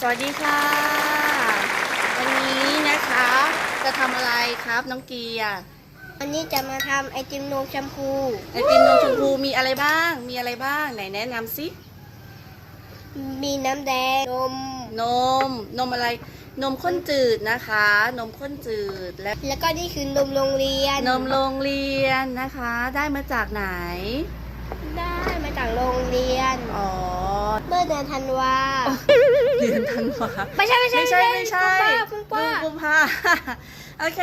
สวัสดีค่ะ วันนี้นะคะ จะทำอะไรครับน้องเกียร์วันนี้จะมาทำไอติมนมแชมพูไอติมนมชมพูมีอะไรบ้าง มีอะไรบ้างไหนแนะนำสิมีน้ำแดงนมนม นมอะไร นมข้นจืดนะคะ นมข้นจืดและแล้วก็นี่คือนมโรงเรียน นมโรงเรียนนะคะ ได้มาจากไหน ได้มาจากโรงเรียน อ๋อ เมื่อเดือนธันวา เรียนธันวาไม่ใช่ไม่ใช่ไม่ใช่ไม่ใช่เพิ่งป้าดูเพิ่กุงมป้าภาโอเค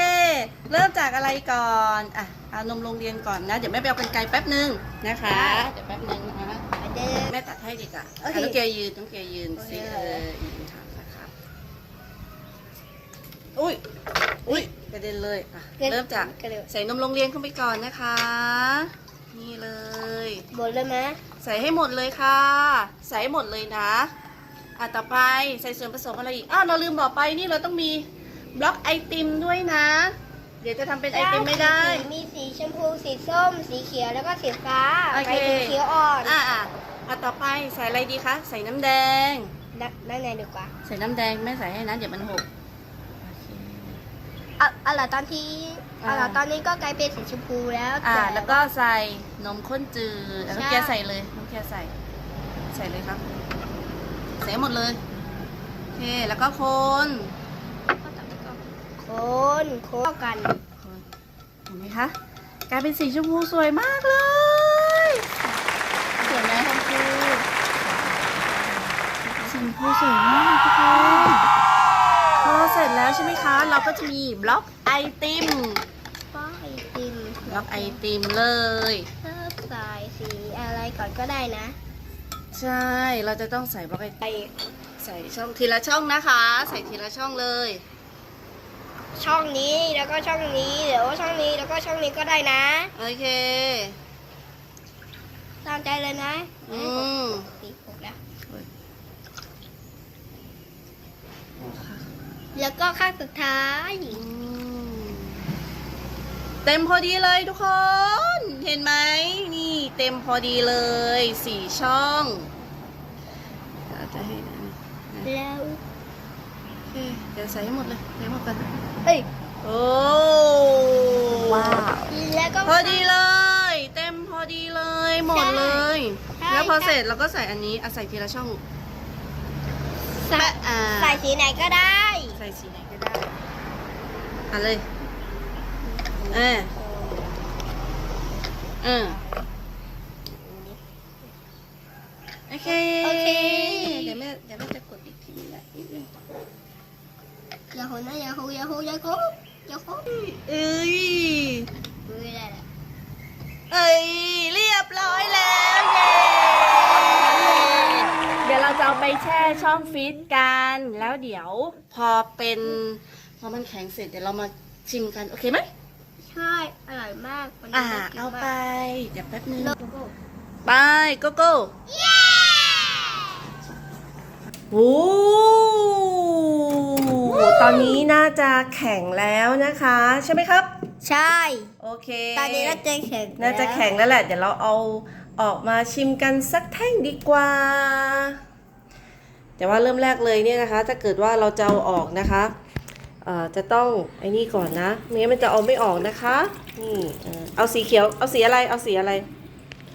เริ่มจากอะไรก่อนอะเอานมโรงเรียนก่อนนะ เดี๋ยวแม่ไปเอากันไกลแป๊บนึงนะคะเดี๋ยวแป๊บนึงนะไปเดินแม่ตัดให้ดีกว่าโอเคน้องเกียร์ยืนน้องเกียร์ยืนโอเคสิเออยืนทางนะครับอุ้ยอุ้ยกระเด็นเลยอะเริ่มจากกระเดินใส่นมโรงเรียนเข้าไปก่อนนะคะ นี่เลยหมดเลยไหมใส่ให้หมดเลยค่ะ ใส่ให้หมดเลยนะ อะต่อไปใส่ส่วนผสมอะไรอีกอ้าวเราลืมบอกไปนี่เราต้องมีบล็อกไอติมด้วยนะ เดี๋ยวจะทำเป็นไอติมไม่ได้สีมีสีชมพูสีส้ม สีเขียวแล้วก็สีฟ้าโอเค ไปสีเขียวอ่อนอะอะอะต่อไปใส่อะไรดีคะใส่น้ำแดงด้ด้านในดีกว่าใส่น้ำแดงแม่ใส่ให้นะเดี๋ยวมันหกอะอะเหรอตอนที่อ่าอะเหรอตอนนี้ก็กลายเป็นสีชมพูแล้วอ่า ต่ แล้วก็ใส่นมข้นจืดแล้วใช่น้องแกใส่เลยน้องแกใส่ ใส่เลยครับ ใส่ให้หมดเลย โอเค แล้วก็คนคนโคนเข้ากันคนเห็นไหมคะ กลายเป็นสีชมพูสวยมากเลยสวยไหมชมพูสีชมพูสวยมากทุกคนพอเสร็จแล้วใช่ไหมคะ เราก็จะมีบล็อกไอติมป้าไอติมบล็อกไอติมเลยเพิ่มสายสีอะไรก่อนก็ได้นะ ใช่เราจะต้องใส่บล็อกไอติมใส่ช่องทีละช่องนะคะ ใส่ทีละช่องเลย ช่องนี้แล้วก็ช่องนี้หรือว่าช่องนี้แล้วก็ช่องนี้ก็ได้นะโอเคตามใจเลยนะอืมสีหกแล้วแล้วก็ข้างสุดท้ายอืมเต็มพอดีเลยทุกคน เห็นไหมนี่ เต็มพอดีเลยสี่ช่องเดี๋ยวจะให้นะแล้วโอเคเดี๋ยวใส่ให้หมดเลยใส่ให้หมดกันเอ้ยโอ้แล้วก็พอดีเลย เต็มพอดีเลยหมดเลยใช่แล้วพอเสร็จเราก็ใส่อันนี้อะใส่ทีละช่องใส่อ่าใส่สีไหนก็ได้ ใส่สีไหนก็ได้อะเลยเออเออโอเค โอเค เดี๋ยวแม่เดี๋ยวแม่จะกดอีกทีนะนิดนึงอย่าโหนะอย่าโหอย่าโหอย่าโหอย่าโหเอ้ยไม่ได้ละเอ้ยเรียบร้อยแล้วเย้เดี๋ยวเราจะเอาไปแช่ช่องฟรีซกันแล้วเดี๋ยวพอเป็นพอมันแข็งเสร็จเดี๋ยวเรามาชิมกันโอเคไหมใช่อร่อยมากวันนี้อ่าน่กินเอามกไปเดี๋ยวแป๊บนึงแล้วก็ไปโกโก้ โอ้ตอนนี้น่าจะแข็งแล้วนะคะ ใช่ไหมครับ ใช่ โอเค ตอนนี้น่าจะแข็งน่าจะแข็งแล้วแหละ เดี๋ยวเราเอาออกมาชิมกันสักแท่งดีกว่า แต่ว่าเริ่มแรกเลยเนี่ยนะคะ ถ้าเกิดว่าเราจะเอาออกนะคะเอ่อจะต้องไอ้นี่ก่อนนะไม่งั้นมันจะเอาไม่ออกนะคะนี่เอ่อเอาสีเขียว เอาสีอะไร เอาสีอะไร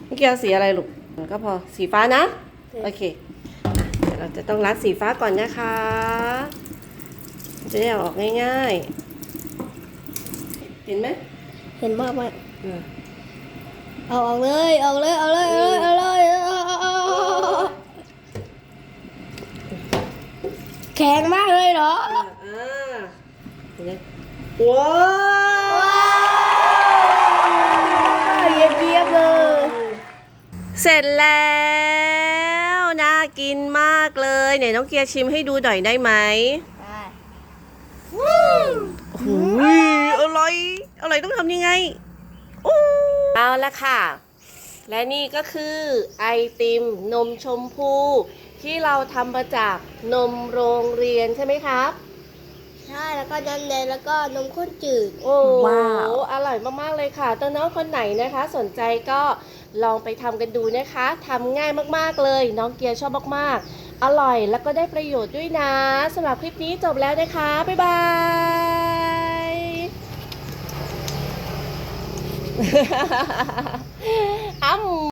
เมื่อกี้เอาสีอะไรลูกก็พอ สีฟ้านะ โอเค จะต้องรัดสีฟ้าก่อนนะคะ จะได้เอาออกง่ายๆ เห็นไหมเห็นมากไหมอืมเอาออกเลยเอาเลยเอาเลยเอาเลยเอาเลยเอาเอาเอาเอาแข็งมากเลยเหรออ่าอ่าเห็นไหมว้าวว้าวเยียบๆเลย เสร็จแล้ว นน้องเกียร์ชิมให้ดูหน่อยได้ไหมโอ้โหอร่อยอร่อยต้องทำยังไงอู้เอาละค่ะ และนี่ก็คือไอติมนมชมพูที่เราทำมาจากนมโรงเรียนใช่ไหมครับ ใช่ แล้วก็น้ำแดงแล้วก็นมข้นจืด โอ้ว้าวอร่อยมากๆเลยค่ะตน้องคนไหนนะคะ สนใจก็ลองไปทำกันดูนะคะทำง่ายมากๆเลย น้องเกียร์ชอบมากๆ อร่อยแล้วก็ได้ประโยชน์ด้วยนะสำหรับคลิปนี้จบแล้วนะคะ บ๊ายบายบ